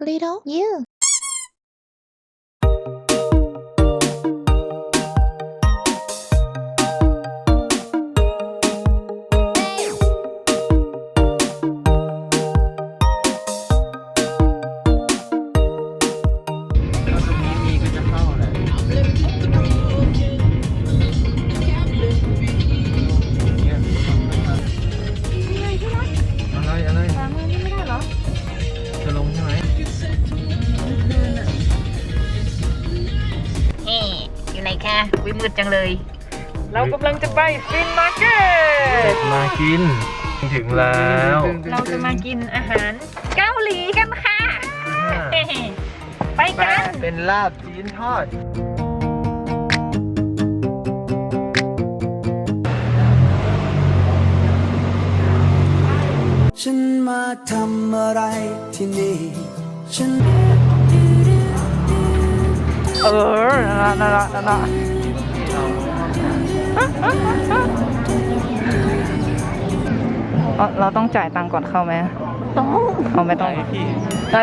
little you. วิมืดจังเลย เรากำลังจะไปฟินมาร์เก็ตมากิน ถึงแล้วเราจะมากินอาหารเกาหลีกันค่ะเฮ้ไปกัน เป็นลาบจีนทอด ฉันมาทำอะไรที่นี่ ฉัน เออนั่นละนั่นละนั่นละ เราเราต้องจ่ายตังค์ก่อนเข้าไหมต้องเอาไม่ต้องได้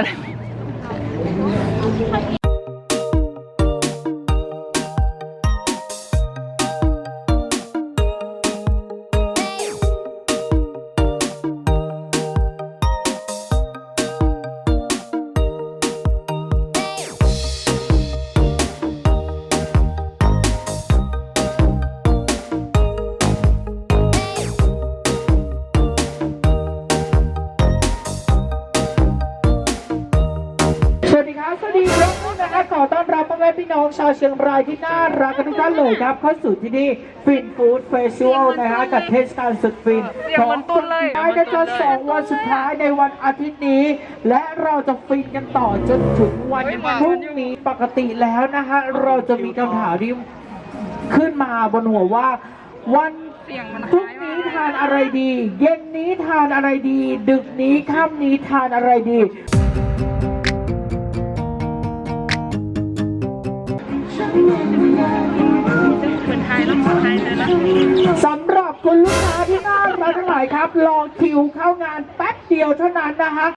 ครับนะครับขอต้อนรับพ่อแม่พี่น้องชาวเชียงรายที่น่ารักกันทุกท่านเลยครับ เข้าสู่ที่นี่ฟินฟู้ดเฟสติวัลนะฮะกับเทศกาลสุดฟินเสียงเหมือนตุ้นเลยท้ายนะจ๊ะสองวันสุดท้ายในวันอาทิตย์นี้ และเราจะฟินกันต่อจนถึงวันพรุ่งนี้ปกติแล้วนะฮะเราจะมีคำถามที่ขึ้นมาบนหัวว่าวันเสียงมันพรุ่งนี้ทานอะไรดี เย็นนี้ทานอะไรดี ดึกนี้ค่ำนี้ทานอะไรดี สำหรับคุณลูกค้าที่น่ารักทั้งหลายครับ รอคิวเข้างานแป๊บเดียวเท่านั้นนะฮะ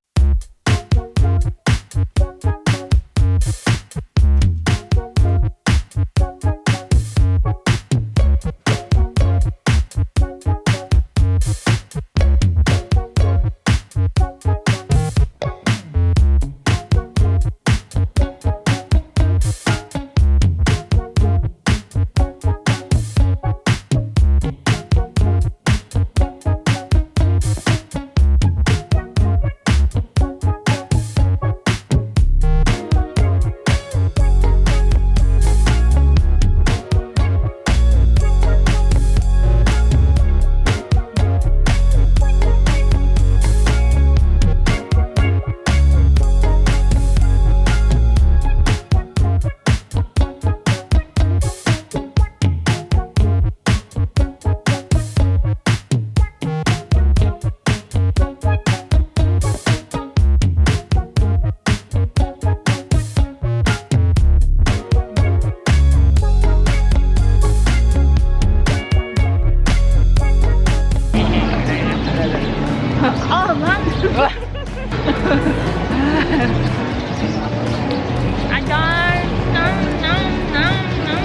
อาจารย์น้ำน้ำน้ำน้ำ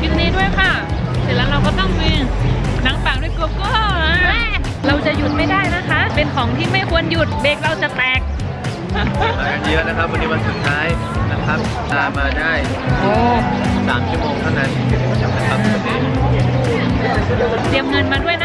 กินนี้ด้วยค่ะ เสร็จแล้วเราก็ต้องมีหนังปากด้วยโกโก้นะเราจะหยุดไม่ได้นะคะ เป็นของที่ไม่ควรหยุดเบรกเราจะแตก มากันเยอะนะครับ วันนี้วันสุดท้ายนะครับตามมาได้โอ้สามชั่วโมงเท่านั้นนะครับวันนี้ เตรียมเงินมาด้วย